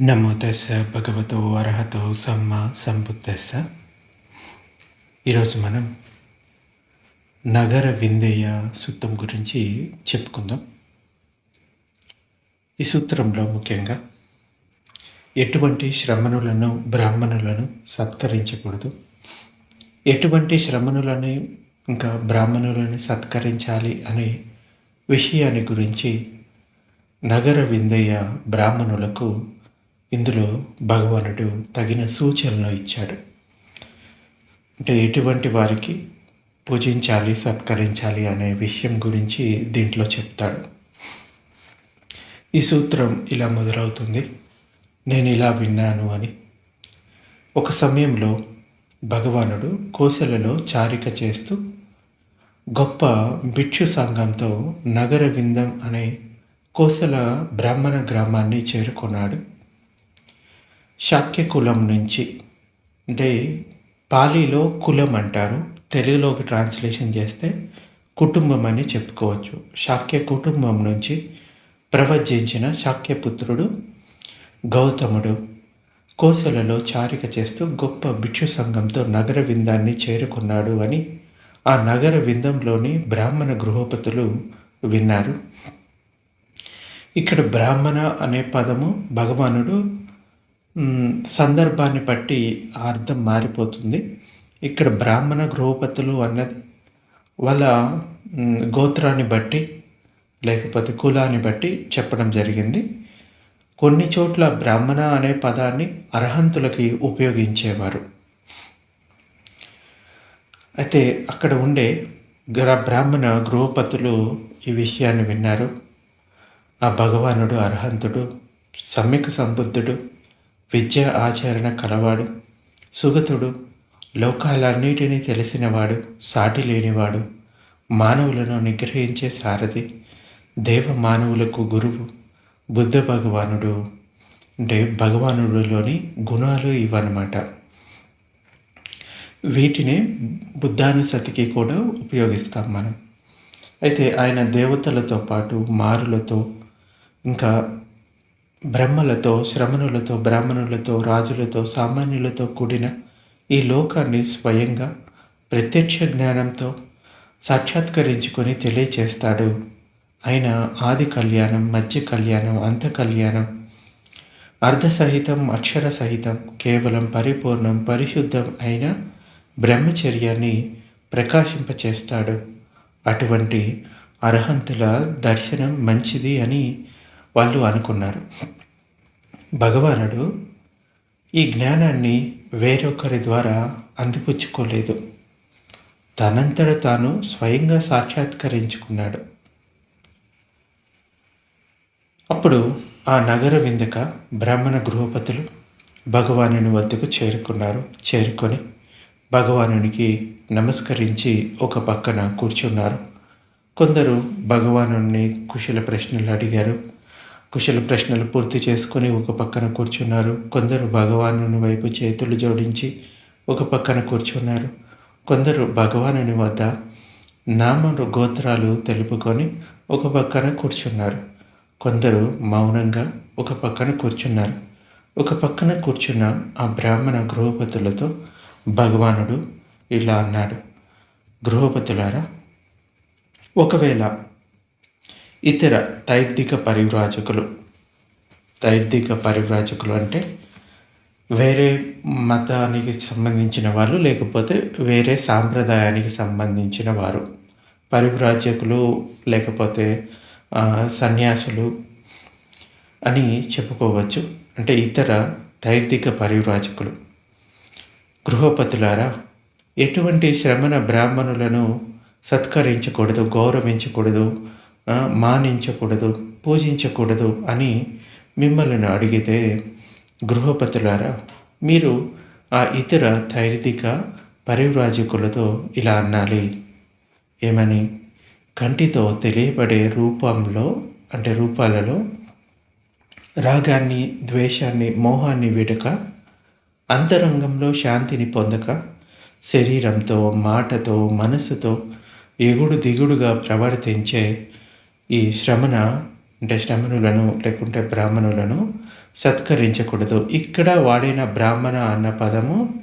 నమో భగవతో అర్హతో సమ్మ సంబుద్ధస్స ఈరోజు మనం నగర విందయ్య సూత్రం గురించి చెప్పుకుందాం. ఈ సూత్రంలో ముఖ్యంగా ఎటువంటి శ్రమణులను బ్రాహ్మణులను సత్కరించకూడదు. ఎటువంటి శ్రమణులని ఇంకా బ్రాహ్మణులను సత్కరించాలి అనే విషయాన్ని గురించి నగర విందయ్య బ్రాహ్మణులకు ఇందులో భగవానుడు తగిన సూచనలు ఇచ్చాడు. అంటే ఎటువంటి వారికి పూజించాలి సత్కరించాలి అనే విషయం గురించి దీంట్లో చెప్తాడు. ఈ సూత్రం ఇలా మొదలవుతుంది. నేను ఇలా విన్నాను అని. ఒక సమయంలో భగవానుడు కోసలలో చారిక చేస్తూ గొప్ప భిక్షు సంఘంతో నగర విందం అనే కోసల బ్రాహ్మణ గ్రామాన్ని చేరుకున్నాడు. శాక్య కులం నుంచి అంటే పాలీలో కులం అంటారు తెలుగులోకి ట్రాన్స్లేషన్ చేస్తే కుటుంబం అని చెప్పుకోవచ్చు. శాక్య కుటుంబం నుంచి ప్రవచించిన శాక్యపుత్రుడు గౌతముడు. కోసలలో చారిక చేస్తూ గొప్ప భిక్షు సంఘంతో నగర విందాన్ని చేరుకున్నాడు అని ఆ నగర విందంలోని బ్రాహ్మణ గృహపతులు విన్నారు. ఇక్కడ బ్రాహ్మణ అనే పదము భగవానుడు సందర్భాన్ని బట్టి అర్థం మారిపోతుంది. ఇక్కడ బ్రాహ్మణ గృహపతులు అన్నది వాళ్ళ గోత్రాన్ని బట్టి లేకపోతే కులాన్ని బట్టి చెప్పడం జరిగింది. కొన్ని చోట్ల బ్రాహ్మణ అనే పదాన్ని అర్హంతులకి ఉపయోగించేవారు. అయితే అక్కడ ఉండే బ్రాహ్మణ గృహపతులు ఈ విషయాన్ని విన్నారు. ఆ భగవానుడు అర్హంతుడు సమ్యక్ సంబుద్ధుడు. విద్య ఆచరణ కలవాడు సుగతుడు లోకాలన్నిటినీ తెలిసినవాడు సాటి లేనివాడు మానవులను నిగ్రహించే సారథి దేవ మానవులకు గురువు బుద్ధ భగవానుడు. అంటే భగవానుడిలోని గుణాలు ఇవన్నమాట వీటిని బుద్ధానుసతికి కూడా ఉపయోగిస్తాం మనం. అయితే ఆయన దేవతలతో పాటు మారులతో ఇంకా బ్రహ్మలతో శ్రమణులతో బ్రాహ్మణులతో రాజులతో సామాన్యులతో కూడిన ఈ లోకాన్ని స్వయంగా ప్రత్యక్ష జ్ఞానంతో సాక్షాత్కరించుకొని తెలియచేస్తాడు. ఆయన ఆది కళ్యాణం మధ్య కళ్యాణం అంత కళ్యాణం అర్ధ సహితం అక్షర సహితం కేవలం పరిపూర్ణం పరిశుద్ధం అయిన బ్రహ్మచర్యాన్ని ప్రకాశింపచేస్తాడు. అటువంటి అర్హంతుల దర్శనం మంచిది అని వాళ్ళు అనుకున్నారు. భగవానుడు ఈ జ్ఞానాన్ని వేరొకరి ద్వారా అందిపుచ్చుకోలేదు. తనంతట తాను స్వయంగా సాక్షాత్కరించుకున్నాడు. అప్పుడు ఆ నగర విందక బ్రాహ్మణ గృహపతులు భగవానుని వద్దకు చేరుకున్నారు. చేరుకొని భగవానునికి నమస్కరించి ఒక పక్కన కూర్చున్నారు. కొందరు భగవాను కుశల ప్రశ్నలు అడిగారు. కుశల ప్రశ్నలు పూర్తి చేసుకొని ఒక పక్కన కూర్చున్నారు. కొందరు భగవానుని వైపు చేతులు జోడించి ఒక పక్కన కూర్చున్నారు. కొందరు భగవానుని వద్ద నామరు గోత్రాలు తెలుపుకొని ఒక పక్కన కూర్చున్నారు. కొందరు మౌనంగా ఒక పక్కన కూర్చున్నారు. ఒక పక్కన కూర్చున్న ఆ బ్రాహ్మణ గృహపతులతో భగవానుడు ఇలా అన్నాడు. గృహపతులారా ఒకవేళ ఇతర తైర్దిక పరివ్రాజకులు. తైర్దిక పరివ్రాజకులు అంటే వేరే మతానికి సంబంధించిన వాళ్ళు లేకపోతే వేరే సాంప్రదాయానికి సంబంధించిన వారు. పరివ్రాజకులు లేకపోతే సన్యాసులు అని చెప్పుకోవచ్చు. అంటే ఇతర తైర్దిక పరివ్రాజకులు. గృహపతులారా ఎటువంటి శ్రమణ బ్రాహ్మణులను సత్కరించకూడదు గౌరవించకూడదు మానించకూడదు పూజించకూడదు అని మిమ్మల్ని అడిగితే గృహపతులారా మీరు ఆ ఇతర తైరితిక పరివ్రాజకులతో ఇలా అనాలి ఏమని? కంటితో తెలియబడే రూపంలో అంటే రూపాలలో రాగాన్ని ద్వేషాన్ని మోహాన్ని విడక అంతరంగంలో శాంతిని పొందక శరీరంతో మాటతో మనసుతో ఎగుడు దిగుడుగా ప్రవర్తించే ఈ శ్రమణ అంటే శ్రమణులను లేకుంటే బ్రాహ్మణులను సత్కరించకూడదు. ఇక్కడ వాడిన బ్రాహ్మణ అన్న పదము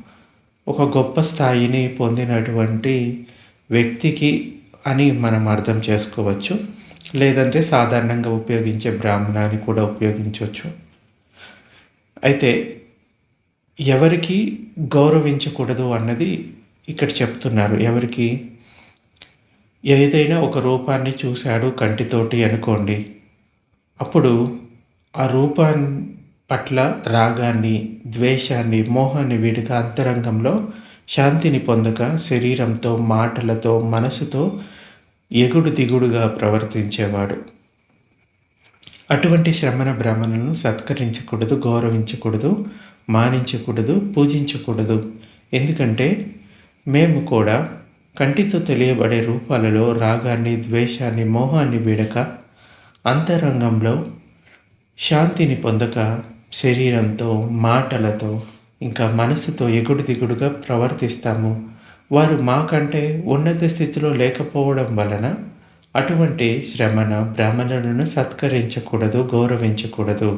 ఒక గొప్ప స్థాయిని పొందినటువంటి వ్యక్తికి అని మనం అర్థం చేసుకోవచ్చు. లేదంటే సాధారణంగా ఉపయోగించే బ్రాహ్మణ అని కూడా ఉపయోగించవచ్చు. అయితే ఎవరికి గౌరవించకూడదు అన్నది ఇక్కడ చెప్తున్నారు. ఎవరికి ఏదైనా ఒక రూపాన్ని చూశాడు కంటితోటి అనుకోండి. అప్పుడు ఆ రూపాన్ పట్ల రాగాన్ని ద్వేషాన్ని మోహాన్ని వీడుగా అంతరంగంలో శాంతిని పొందక శరీరంతో మాటలతో మనసుతో ఎగుడు దిగుడుగా ప్రవర్తించేవాడు. అటువంటి శ్రమణ బ్రాహ్మణులను సత్కరించకూడదు గౌరవించకూడదు మానించకూడదు పూజించకూడదు. ఎందుకంటే మేము కూడా కంటితో తెలియబడే రూపాలలో రాగాన్ని ద్వేషాన్ని మోహాన్ని వీడక అంతరంగంలో శాంతిని పొందక శరీరంతో మాటలతో ఇంకా మనసుతో ఎగుడు దిగుడుగా ప్రవర్తిస్తాము. వారు మాకంటే ఉన్నత స్థితిలో లేకపోవడం వలన అటువంటి శ్రమణ బ్రాహ్మణులను సత్కరించకూడదు గౌరవించకూడదు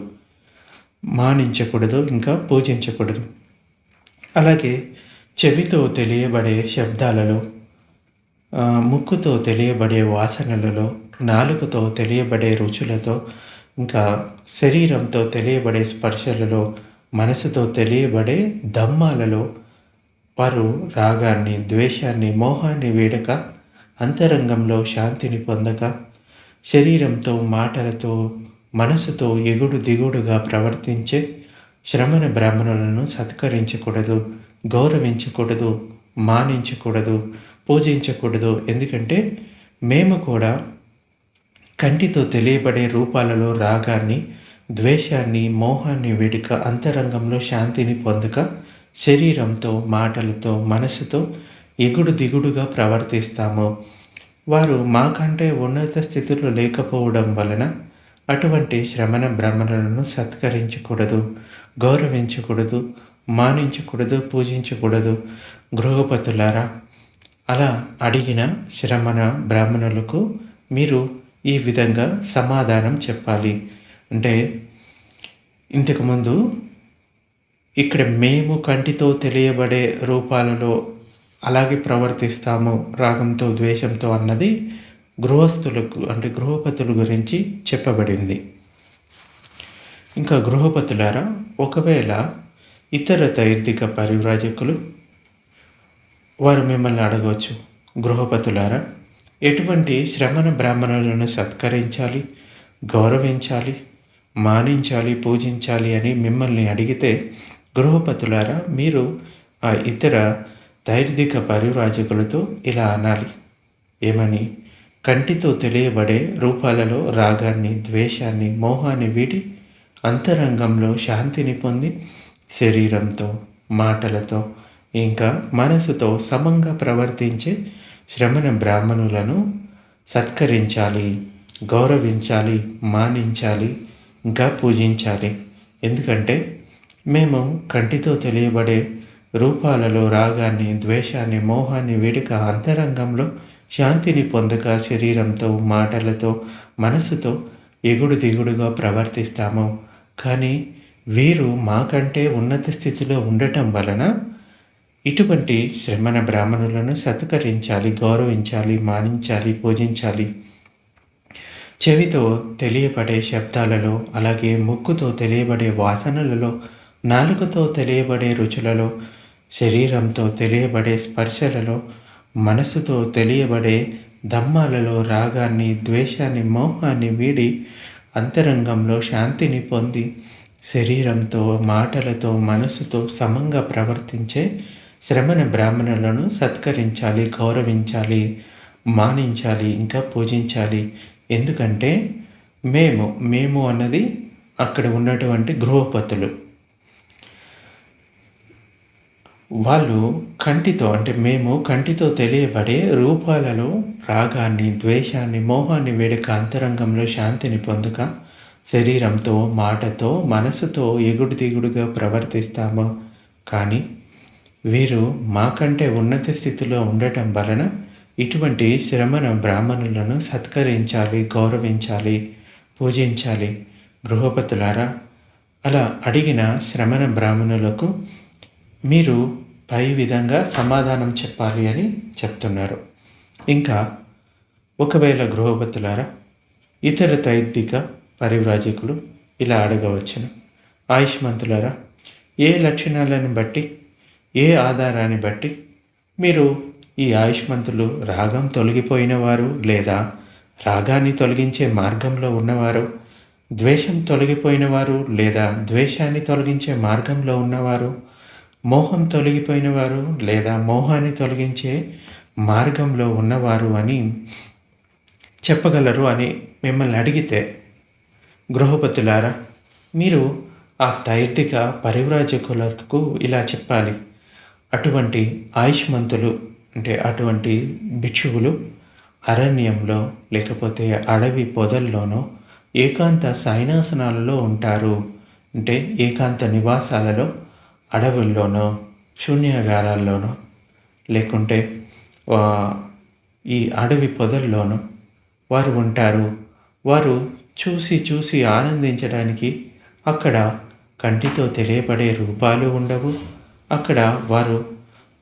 మానించకూడదు ఇంకా పూజించకూడదు. అలాగే చెవితో తెలియబడే శబ్దాలలో ముక్కుతో తెలియబడే వాసనలలో నాలుగుతో తెలియబడే రుచులతో ఇంకా శరీరంతో తెలియబడే స్పర్శలలో మనసుతో తెలియబడే దమ్మాలలో వారు రాగాన్ని ద్వేషాన్ని మోహాన్ని వీడక అంతరంగంలో శాంతిని పొందక శరీరంతో మాటలతో మనసుతో ఎగుడు దిగుడుగా ప్రవర్తించే శ్రమణ బ్రాహ్మణులను సత్కరించకూడదు గౌరవించకూడదు మానించకూడదు పూజించకూడదు. ఎందుకంటే మేము కూడా కంటితో తెలియబడే రూపాలలో రాగాన్ని ద్వేషాన్ని మోహాన్ని వేడుక అంతరంగంలో శాంతిని పొందక శరీరంతో మాటలతో మనసుతో ఎగుడు దిగుడుగా ప్రవర్తిస్తాము. వారు మాకంటే ఉన్నత స్థితిలో లేకపోవడం వలన అటువంటి శ్రమణ భ్రమణలను సత్కరించకూడదు గౌరవించకూడదు మానించకూడదు పూజించకూడదు. గృహపతులారా అలా అడిగిన శ్రమణ బ్రాహ్మణులకు మీరు ఈ విధంగా సమాధానం చెప్పాలి. అంటే ఇంతకుముందు ఇక్కడ మేము కంటితో తెలియబడే రూపాలలో అలాగే ప్రవర్తిస్తాము రాగంతో ద్వేషంతో అన్నది గృహస్థులకు అంటే గృహపతుల గురించి చెప్పబడింది. ఇంకా గృహపతులారా ఒకవేళ ఇతర దైర్ధిక పరివ్రాజకులు వారు మిమ్మల్ని అడగవచ్చు. గృహపతులారా ఎటువంటి శ్రమణ బ్రాహ్మణులను సత్కరించాలి గౌరవించాలి మానించాలి పూజించాలి అని మిమ్మల్ని అడిగితే గృహపతులారా మీరు ఆ ఇతర దైర్ధిక పరివ్రాజకులతో ఇలా అనాలి. ఏమని? కంటితో తెలియబడే రూపాలలో రాగాన్ని ద్వేషాన్ని మోహాన్ని వీడి అంతరంగంలో శాంతిని పొంది శరీరంతో మాటలతో ఇంకా మనసుతో సమంగా ప్రవర్తించే శ్రమణ బ్రాహ్మణులను సత్కరించాలి గౌరవించాలి మానించాలి ఇంకా పూజించాలి. ఎందుకంటే మేము కంటితో తెలియబడే రూపాలలో రాగాన్ని ద్వేషాన్ని మోహాన్ని వేడుక అంతరంగంలో శాంతిని పొందక శరీరంతో మాటలతో మనసుతో ఎగుడు దిగుడుగా ప్రవర్తిస్తాము. కానీ వీరు మాకంటే ఉన్నత స్థితిలో ఉండటం వలన ఇటువంటి శ్రమణ బ్రాహ్మణులను సత్కరించాలి గౌరవించాలి మానించాలి పూజించాలి. చెవితో తెలియబడే శబ్దాలలో అలాగే ముక్కుతో తెలియబడే వాసనలలో నాలుగుతో తెలియబడే రుచులలో శరీరంతో తెలియబడే స్పర్శలలో మనసుతో తెలియబడే దమ్మాలలో రాగాన్ని ద్వేషాన్ని మోహాన్ని వీడి అంతరంగంలో శాంతిని పొంది శరీరంతో మాటలతో మనసుతో సమంగా ప్రవర్తించే శ్రమణ బ్రాహ్మణులను సత్కరించాలి గౌరవించాలి మానించాలి ఇంకా పూజించాలి. ఎందుకంటే మేము మేము అన్నది అక్కడ ఉన్నటువంటి గృహపతులు. వాళ్ళు కంటితో అంటే మేము కంటితో తెలియబడే రూపాలలో రాగాన్ని ద్వేషాన్ని మోహాన్ని వేడక అంతరంగంలో శాంతిని పొందక శరీరంతో మాటతో మనసుతో ఎగుడు దిగుడుగా ప్రవర్తిస్తాము. కానీ వీరు మాకంటే ఉన్నత స్థితిలో ఉండటం వలన ఇటువంటి శ్రమణ బ్రాహ్మణులను సత్కరించాలి గౌరవించాలి పూజించాలి. గృహపతులారా అలా అడిగిన శ్రమణ బ్రాహ్మణులకు మీరు పై విధంగా సమాధానం చెప్పాలి అని చెప్తున్నారు. ఇంకా ఒకవేళ గృహపతులారా ఇతర తైద్దిక పరివ్రాజకులు ఇలా అడగవచ్చును. ఆయుష్మంతులారా ఏ లక్షణాలను బట్టి ఏ ఆధారాన్ని బట్టి? మీరు ఈ ఆయుష్మంతులు రాగం తొలగిపోయిన వారు లేదా రాగాన్ని తొలగించే మార్గంలో ఉన్నవారు ద్వేషం తొలగిపోయిన వారు లేదా ద్వేషాన్ని తొలగించే మార్గంలో ఉన్నవారు మోహం తొలగిపోయిన వారు లేదా మోహాన్ని తొలగించే మార్గంలో ఉన్నవారు అని చెప్పగలరు అని మిమ్మల్ని అడిగితే గృహపతులారా మీరు ఆ తైర్తిక పరివ్రాజకులకు ఇలా చెప్పాలి. అటువంటి ఆయుష్మంతులు అంటే అటువంటి భిక్షువులు అరణ్యంలో లేకపోతే అడవి పొదల్లోనో ఏకాంత సైనాసనాలలో ఉంటారు. అంటే ఏకాంత నివాసాలలో అడవుల్లోనో శూన్యాగారాల్లోనో లేకుంటే ఈ అడవి పొదల్లోనో వారు ఉంటారు. వారు చూసి చూసి ఆనందించడానికి అక్కడ కంటితో తెలియబడే రూపాలు ఉండవు. అక్కడ వారు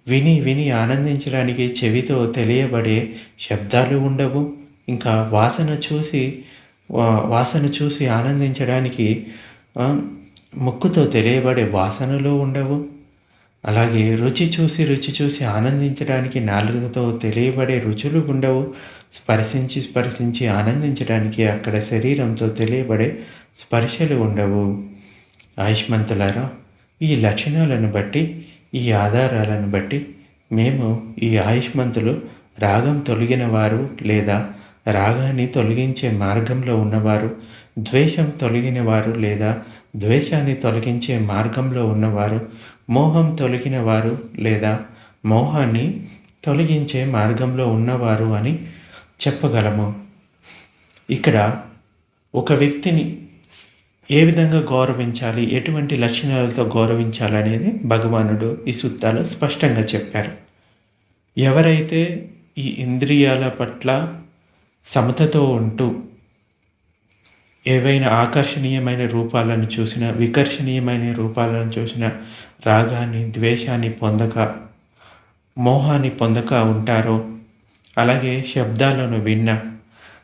విని విని ఆనందించడానికి చెవితో తెలియబడే శబ్దాలు ఉండవు. ఇంకా వాసన చూసి వాసన చూసి ఆనందించడానికి ముక్కుతో తెలియబడే వాసనలు ఉండవు. అలాగే రుచి చూసి రుచి చూసి ఆనందించడానికి నాలుగుతో తెలియబడే రుచులు ఉండవు. స్పర్శించి స్పర్శించి ఆనందించడానికి అక్కడ శరీరంతో తెలియబడే స్పర్శలు ఉండవు. ఆయుష్మంతులారా ఈ లక్షణాలను బట్టి ఈ ఆధారాలను బట్టి మేము ఈ ఆయుష్మంతులు రాగం తొలగిన వారు లేదా రాగాన్ని తొలగించే మార్గంలో ఉన్నవారు ద్వేషం తొలగిన వారు లేదా ద్వేషాన్ని తొలగించే మార్గంలో ఉన్నవారు మోహం తొలగిన వారు లేదా మోహాన్ని తొలగించే మార్గంలో ఉన్నవారు అని చెప్పగలము. ఇక్కడ ఒక వ్యక్తిని ఏ విధంగా గౌరవించాలి? ఎటువంటి లక్షణాలతో గౌరవించాలనేది భగవానుడు ఈ సూత్రాలు స్పష్టంగా చెప్పారు. ఎవరైతే ఈ ఇంద్రియాల పట్ల సమతతో ఉంటూ ఏవైనా ఆకర్షణీయమైన రూపాలను చూసిన వికర్షణీయమైన రూపాలను చూసిన రాగాన్ని ద్వేషాన్ని పొందక మోహాన్ని పొందక ఉంటారో అలాగే శబ్దాలను విన్న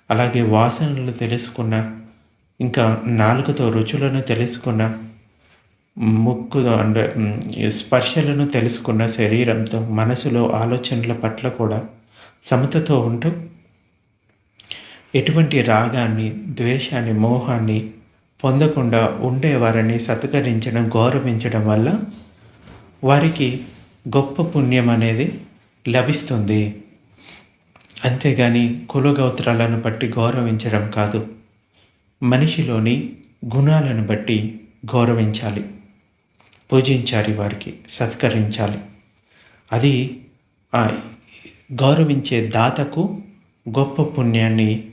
అలాగే వాసనలు తెలుసుకున్న ఇంకా నాలుగుతో రుచులను తెలుసుకున్న ముక్కు అంటే స్పర్శలను తెలుసుకున్న శరీరంతో మనసులో ఆలోచనల పట్ల కూడా సమతతో ఉంటూ ఎటువంటి రాగాన్ని ద్వేషాన్ని మోహాన్ని పొందకుండా ఉండేవారిని సత్కరించడం గౌరవించడం వల్ల వారికి గొప్ప పుణ్యం అనేది లభిస్తుంది. అంతేగాని కులగోత్రాలను బట్టి గౌరవించడం కాదు. మనిషిలోని గుణాలను బట్టి గౌరవించాలి. పూజించాలి వారికి సత్కరించాలి. అది గౌరవించే దాతకు గొప్ప పుణ్యాన్ని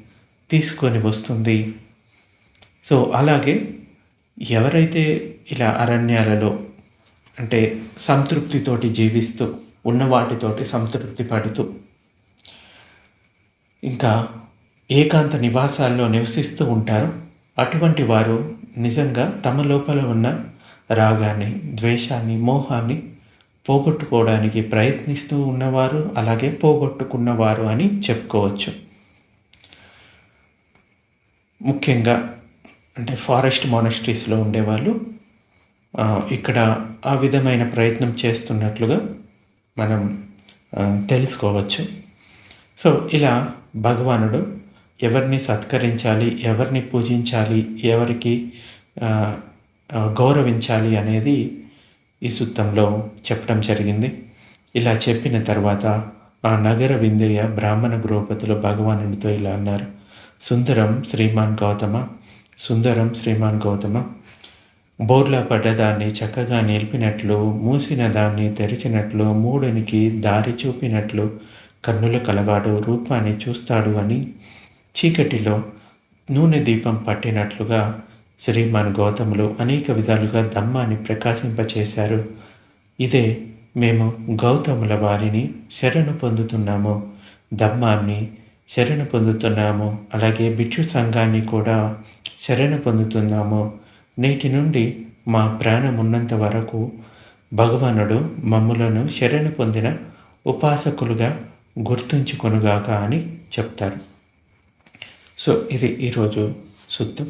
తీసుకొని వస్తుంది. సో అలాగే ఎవరైతే ఇలా అరణ్యాలలో అంటే సంతృప్తితోటి జీవిస్తూ ఉన్న వాటితోటి సంతృప్తి పడుతూ ఇంకా ఏకాంత నివాసాల్లో నివసిస్తూ ఉంటారో. అటువంటి వారు నిజంగా తమ లోపల ఉన్న రాగాన్ని ద్వేషాన్ని మోహాన్ని పోగొట్టుకోవడానికి ప్రయత్నిస్తూ ఉన్నవారు అలాగే పోగొట్టుకున్నవారు అని చెప్పుకోవచ్చు. ముఖ్యంగా అంటే ఫారెస్ట్ మానస్ట్రీస్లో ఉండేవాళ్ళు ఇక్కడ ఆ విధమైన ప్రయత్నం చేస్తున్నట్లుగా మనం తెలుసుకోవచ్చు. సో ఇలా భగవానుడు ఎవరిని సత్కరించాలి ఎవరిని పూజించాలి ఎవరికి గౌరవించాలి అనేది ఈ సూత్రంలో చెప్పడం జరిగింది. ఇలా చెప్పిన తర్వాత ఆ నగర విందయ్య బ్రాహ్మణ గృహపతులు భగవానుడితో ఇలా అన్నారు. సుందరం శ్రీమాన్ గౌతమ సుందరం శ్రీమాన్ గౌతమ బోర్లా పడ్డదాన్ని చక్కగా నిలిపినట్లు మూసిన దాన్ని తెరిచినట్లు మూడునికి దారి చూపినట్లు కన్నుల కలవాడు రూపాన్ని చూస్తాడు అని చీకటిలో నూనె దీపం పట్టినట్లుగా శ్రీమాన్ గౌతములు అనేక విధాలుగా దమ్మాన్ని ప్రకాశింపచేశారు. ఇదే మేము గౌతముల వారిని శరణు పొందుతున్నాము. దమ్మాన్ని శరణు పొందుతున్నాము. అలాగే భిక్షు సంఘాన్ని కూడా శరణు పొందుతున్నాము. నేటి నుండి మా ప్రాణం ఉన్నంత వరకు భగవానుడు మమ్ములను శరణు పొందిన ఉపాసకులుగా గుర్తుంచుకొనుగాక అని చెప్తారు. సో ఇది ఈరోజు సూత్రం.